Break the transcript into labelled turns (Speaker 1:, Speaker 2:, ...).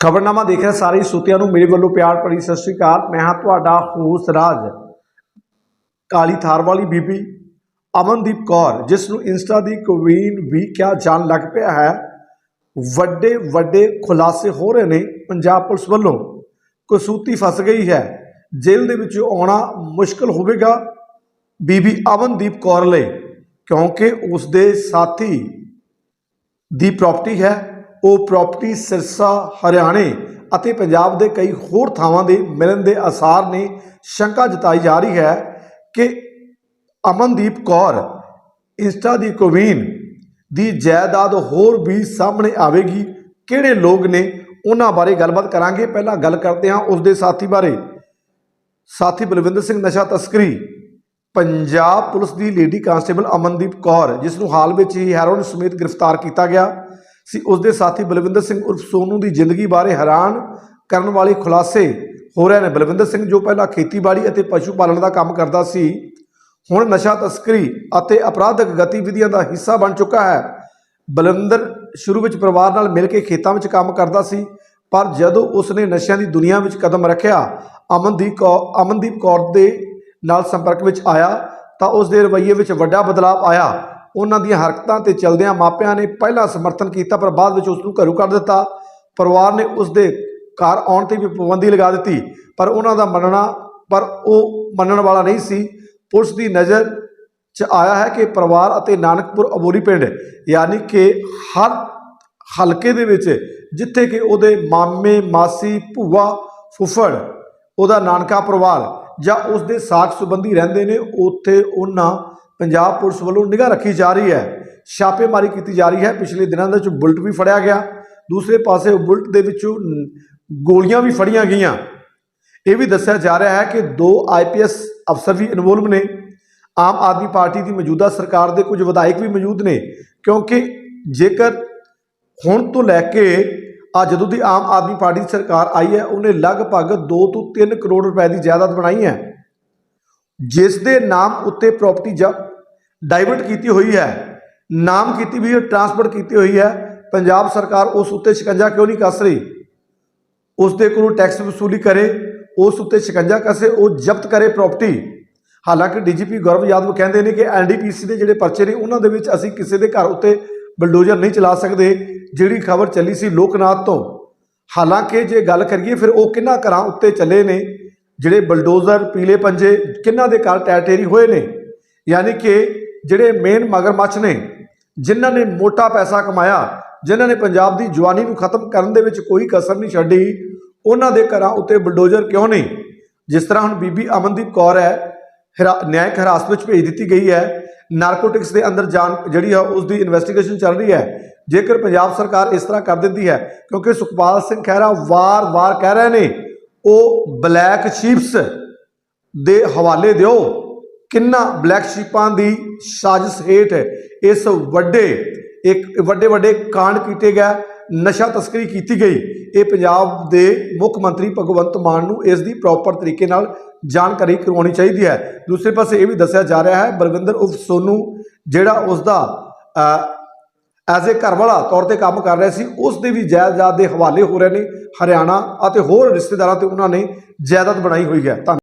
Speaker 1: ਖਬਰਨਾਮਾ ਦੇਖ ਰਹੇ ਸਾਰੇ ਸੁਤਿਆਂ ਨੂੰ ਮੇਰੇ ਵੱਲੋਂ ਪਿਆਰ ਭਰੀ ਸਤਿ ਸ਼੍ਰੀ ਅਕਾਲ। ਮੈਂ ਹਾਂ ਤੁਹਾਡਾ ਹੋਸ ਰਾਜ, ਕਾਲੀ ਥਾਰ ਵਾਲੀ ਬੀਬੀ ਅਮਨਦੀਪ ਕੌਰ, ਜਿਸ ਨੂੰ ਇੰਸਟਾ ਦੀ ਕੁਈਨ ਵੀ ਕਿਹਾ ਜਾਣ ਲੱਗ ਪਿਆ ਹੈ। ਵੱਡੇ ਵੱਡੇ ਖੁਲਾਸੇ ਹੋ ਰਹੇ ਨੇ ਪੰਜਾਬ ਪੁਲਿਸ ਵੱਲੋਂ। ਕਸੂਤੀ ਫਸ ਗਈ ਹੈ। ਜੇਲ੍ਹ ਦੇ ਵਿੱਚ ਆਉਣਾ ਮੁਸ਼ਕਲ ਹੋਵੇਗਾ ਬੀਬੀ ਅਮਨਦੀਪ ਕੌਰ ਲਈ, ਕਿਉਂਕਿ ਉਸ ਦੇ ਸਾਥੀ ਦੀ ਪ੍ਰਾਪਰਟੀ ਹੈ। ਉਹ ਪ੍ਰਾਪਰਟੀ ਸਿਰਸਾ, ਹਰਿਆਣੇ ਅਤੇ ਪੰਜਾਬ ਦੇ ਕਈ ਹੋਰ ਥਾਵਾਂ ਦੇ ਮਿਲਣ ਦੇ ਆਸਾਰ ਨੇ ਸ਼ੰਕਾ ਜਤਾਈ ਜਾ ਰਹੀ ਹੈ ਕਿ ਅਮਨਦੀਪ ਕੌਰ, ਇੰਸਟਾ ਦੀ ਕੁਵੀਨ ਦੀ ਜਾਇਦਾਦ ਹੋਰ ਵੀ ਸਾਹਮਣੇ ਆਵੇਗੀ। ਕਿਹੜੇ ਲੋਕ ਨੇ? ਉਹਨਾਂ ਬਾਰੇ ਗੱਲਬਾਤ ਕਰਾਂਗੇ। ਪਹਿਲਾਂ ਗੱਲ ਕਰਦੇ ਹਾਂ ਉਸ ਦੇ ਸਾਥੀ ਬਾਰੇ। ਸਾਥੀ ਬਲਵਿੰਦਰ ਸਿੰਘ, ਨਸ਼ਾ ਤਸਕਰੀ। ਪੰਜਾਬ ਪੁਲਿਸ ਦੀ ਲੇਡੀ ਕਾਂਸਟੇਬਲ ਅਮਨਦੀਪ ਕੌਰ, ਜਿਸ ਨੂੰ ਹਾਲ ਵਿੱਚ ਹੀ ਹੈਰੋਇਨ ਸਮੇਤ ਗ੍ਰਿਫਤਾਰ ਕੀਤਾ ਗਿਆ। ਸੀ। ਉਸ ਦੇ ਸਾਥੀ ਬਲਵਿੰਦਰ ਸਿੰਘ ਉਰਫ ਸੋਨੂ ਦੀ ਜ਼ਿੰਦਗੀ ਬਾਰੇ ਹੈਰਾਨ ਕਰਨ ਵਾਲੇ ਖੁਲਾਸੇ ਹੋ ਰਹੇ ਨੇ। ਬਲਵਿੰਦਰ ਸਿੰਘ ਜੋ ਪਹਿਲਾਂ ਖੇਤੀਬਾੜੀ ਅਤੇ ਪਸ਼ੂ ਪਾਲਣ ਦਾ ਕੰਮ ਕਰਦਾ ਸੀ, ਹੁਣ ਨਸ਼ਾ ਤਸਕਰੀ ਅਤੇ ਅਪਰਾਧਕ ਗਤੀਵਿਧੀਆਂ ਦਾ ਹਿੱਸਾ ਬਣ ਚੁੱਕਾ ਹੈ। ਬਲਵਿੰਦਰ ਸ਼ੁਰੂ ਵਿੱਚ ਪਰਿਵਾਰ ਨਾਲ ਮਿਲ ਕੇ ਖੇਤਾਂ ਵਿੱਚ ਕੰਮ ਕਰਦਾ ਸੀ, ਪਰ ਜਦੋਂ ਉਸਨੇ ਨਸ਼ਿਆਂ ਦੀ ਦੁਨੀਆ ਵਿੱਚ ਕਦਮ ਰੱਖਿਆ, ਅਮਨਦੀਪ ਕੌਰ ਅਮਨਦੀਪ ਕੌਰ ਦੇ ਨਾਲ ਸੰਪਰਕ ਵਿੱਚ ਆਇਆ, ਤਾਂ ਉਸ ਦੇ ਰਵੱਈਏ ਵਿੱਚ ਵੱਡਾ ਬਦਲਾਅ ਆਇਆ। ਉਹਨਾਂ ਦੀਆਂ ਹਰਕਤਾਂ ਤੇ ਚਲਦਿਆਂ ਮਾਪਿਆਂ ਨੇ ਪਹਿਲਾਂ ਸਮਰਥਨ ਕੀਤਾ, ਪਰ ਬਾਅਦ ਵਿੱਚ ਉਸ ਨੂੰ ਘਰੋਂ ਕੱਢ ਦਿੱਤਾ। ਪਰਿਵਾਰ ਨੇ ਉਸ ਦੇ ਘਰ ਆਉਣ ਤੇ ਵੀ ਪਾਬੰਦੀ ਲਗਾ ਦਿੱਤੀ, ਪਰ ਉਹਨਾਂ ਦਾ ਮੰਨਣਾ, ਪਰ ਉਹ ਮੰਨਣ ਵਾਲਾ ਨਹੀਂ ਸੀ। ਪੁਲਿਸ ਦੀ ਨਜ਼ਰ 'ਚ ਆਇਆ ਹੈ ਕਿ ਪਰਿਵਾਰ ਅਤੇ ਨਾਨਕਪੁਰ ਅਬੋਰੀ ਪਿੰਡ, ਯਾਨੀ ਕਿ ਹਰ ਹਲਕੇ ਦੇ ਵਿੱਚ, ਜਿੱਥੇ ਕਿ ਉਹਦੇ ਮਾਮੇ, ਮਾਸੀ, ਭੂਆ, ਫੁੱਫੜ, ਉਹਦਾ ਨਾਨਕਾ ਪਰਿਵਾਰ ਜਾਂ ਉਸ ਦੇ ਸਾਕ ਸੰਬੰਧੀ ਰਹਿੰਦੇ ਨੇ, ਉੱਥੇ ਉਹਨਾਂ ਪੰਜਾਬ ਪੁਲਿਸ ਵੱਲੋਂ ਨਿਗਾਹ ਰੱਖੀ ਜਾ ਰਹੀ ਹੈ। ਛਾਪੇਮਾਰੀ ਕੀਤੀ ਜਾ ਰਹੀ ਹੈ। ਪਿਛਲੇ ਦਿਨਾਂ ਦੇ ਵਿੱਚ ਬੁਲਟ ਵੀ ਫੜਿਆ ਗਿਆ। ਦੂਸਰੇ ਪਾਸੇ ਬੁਲਟ ਦੇ ਵਿੱਚੋਂ ਗੋਲੀਆਂ ਵੀ ਫੜੀਆਂ ਗਈਆਂ। ਇਹ ਵੀ ਦੱਸਿਆ ਜਾ ਰਿਹਾ ਹੈ ਕਿ ਦੋ ਆਈਪੀਐਸ ਅਫਸਰ ਵੀ ਇਨਵੋਲਵ ਨੇ। ਆਮ ਆਦਮੀ ਪਾਰਟੀ ਦੀ ਮੌਜੂਦਾ ਸਰਕਾਰ ਦੇ ਕੁਝ ਵਿਧਾਇਕ ਵੀ ਮੌਜੂਦ ਨੇ, ਕਿਉਂਕਿ ਜੇਕਰ ਹੁਣ ਤੋਂ ਲੈ ਕੇ ਆ ਜਦੋਂ ਦੀ ਆਮ ਆਦਮੀ ਪਾਰਟੀ ਦੀ ਸਰਕਾਰ ਆਈ ਹੈ, ਉਹਨੇ ਲਗਭਗ 2 ਤੋਂ 3 ਕਰੋੜ ਰੁਪਏ ਦੀ ਜਾਇਦਾਦ ਬਣਾਈ ਹੈ। ਜਿਸ ਦੇ ਨਾਮ ਉੱਤੇ ਪ੍ਰਾਪਰਟੀ ਜ ਡਾਈਵਰਟ ਕੀਤੀ ਹੋਈ ਹੈ, ਨਾਮ ਕੀਤੀ ਵੀ ਟ੍ਰਾਂਸਫਰ ਕੀਤੀ ਹੋਈ ਹੈ, ਪੰਜਾਬ ਸਰਕਾਰ ਉਸ ਉੱਤੇ ਸ਼ਿਕੰਜਾ ਕਿਉਂ ਨਹੀਂ ਕੱਸ ਰਹੀ? ਉਸ ਦੇ ਕੋਲੋਂ ਟੈਕਸ ਵਸੂਲੀ ਕਰੇ, ਉਸ ਉੱਤੇ ਸ਼ਿਕੰਜਾ ਕਸੇ, ਉਹ ਜ਼ਬਤ ਕਰੇ ਪ੍ਰਾਪਰਟੀ ਹਾਲਾਂਕਿ ਡੀਜੀਪੀ ਗੌਰਵ ਯਾਦਵ ਕਹਿੰਦੇ ਨੇ ਕਿ ਐਨਡੀਪੀਸੀ ਦੇ ਜਿਹੜੇ ਪਰਚੇ ਨੇ, ਉਹਨਾਂ ਦੇ ਵਿੱਚ ਅਸੀਂ ਕਿਸੇ ਦੇ ਘਰ ਉੱਤੇ ਬਲਡੋਜ਼ਰ ਨਹੀਂ ਚਲਾ ਸਕਦੇ, ਜਿਹੜੀ ਖਬਰ ਚੱਲੀ ਸੀ ਲੋਕਨਾਥ ਤੋਂ। ਹਾਲਾਂਕਿ ਜੇ ਗੱਲ ਕਰੀਏ, ਫਿਰ ਉਹ ਕਿੰਨਾ ਘਰਾਂ ਉੱਤੇ ਚੱਲੇ ਨੇ, ਜਿਹੜੇ ਬਲਡੋਜ਼ਰ ਪੀਲੇ ਪੰਜੇ, ਕਿੰਨਾ ਦੇ ਘਰ ਟੈਟੇਰੀ ਹੋਏ ਨੇ? ਯਾਨੀ ਕਿ ਜਿਹੜੇ ਮੇਨ ਮਗਰਮੱਛ ਨੇ, ਜਿਨ੍ਹਾਂ ਨੇ ਮੋਟਾ ਪੈਸਾ ਕਮਾਇਆ, ਜਿਨ੍ਹਾਂ ਨੇ ਪੰਜਾਬ ਦੀ ਜਵਾਨੀ ਨੂੰ ਖਤਮ ਕਰਨ ਦੇ ਵਿੱਚ ਕੋਈ ਕਸਰ ਨਹੀਂ ਛੱਡੀ, ਉਹਨਾਂ ਦੇ ਘਰਾਂ ਉੱਤੇ ਬਲਡੋਜ਼ਰ ਕਿਉਂ ਨਹੀਂ? ਜਿਸ ਤਰ੍ਹਾਂ ਹੁਣ ਬੀਬੀ ਅਮਨਦੀਪ ਕੌਰ ਹੈ, ਹਿਰਾ- ਨਿਆਇਕ ਹਿਰਾਸਤ ਵਿੱਚ ਭੇਜ ਦਿੱਤੀ ਗਈ ਹੈ ਨਾਰਕੋਟਿਕਸ ਦੇ ਅੰਦਰ ਜਾਣ, ਜਿਹੜੀ ਹੈ ਉਸ ਦੀ ਇਨਵੈਸਟੀਗੇਸ਼ਨ ਚੱਲ ਰਹੀ ਹੈ, ਜੇਕਰ ਪੰਜਾਬ ਸਰਕਾਰ ਇਸ ਤਰ੍ਹਾਂ ਕਰ ਦਿੰਦੀ ਹੈ, ਕਿਉਂਕਿ ਸੁਖਪਾਲ ਸਿੰਘ ਖਹਿਰਾ ਵਾਰ-ਵਾਰ ਕਹਿ ਰਹੇ ਨੇ, ਉਹ ਬਲੈਕ ਸ਼ੀਪਸ ਦੇ ਹਵਾਲੇ ਦਿਓ। ਕਿੰਨਾ ਬਲੈਕ ਸ਼ੀਪਾਂ ਦੀ ਸਾਜ਼ਿਸ਼ ਹੇਠ ਇਸ ਵੱਡੇ, ਇੱਕ ਵੱਡੇ ਵੱਡੇ ਕਾਂਡ ਕੀਤੇ ਗਏ, ਨਸ਼ਾ ਤਸਕਰੀ ਕੀਤੀ ਗਈ। ਇਹ ਪੰਜਾਬ ਦੇ ਮੁੱਖ ਮੰਤਰੀ ਭਗਵੰਤ ਮਾਨ ਨੂੰ ਇਸ ਦੀ ਪ੍ਰੋਪਰ ਤਰੀਕੇ ਨਾਲ ਜਾਣਕਾਰੀ ਕਰਵਾਉਣੀ ਚਾਹੀਦੀ ਹੈ। ਦੂਸਰੇ ਪਾਸੇ ਇਹ ਵੀ ਦੱਸਿਆ ਜਾ ਰਿਹਾ ਹੈ, ਬਲਵਿੰਦਰ ਉਫ ਸੋਨੂ, ਜਿਹੜਾ ਉਸ ਦਾ ਐਜ਼ ਅ ਘਰਵਾਲਾ ਤੌਰ ਤੇ ਕੰਮ ਕਰ ਰਿਹਾ ਸੀ ਉਸ ਦੇ ਵੀ ਜਾਇਦਾਦ ਦੇ ਹਵਾਲੇ ਹੋ ਰਹੇ ਨੇ ਹਰਿਆਣਾ ਅਤੇ ਹੋਰ ਰਿਸ਼ਤੇਦਾਰਾਂ ਤੇ ਉਹਨਾਂ ਨੇ ਜਾਇਦਾਦ ਬਣਾਈ ਹੋਈ ਹੈ। ਧੰਨ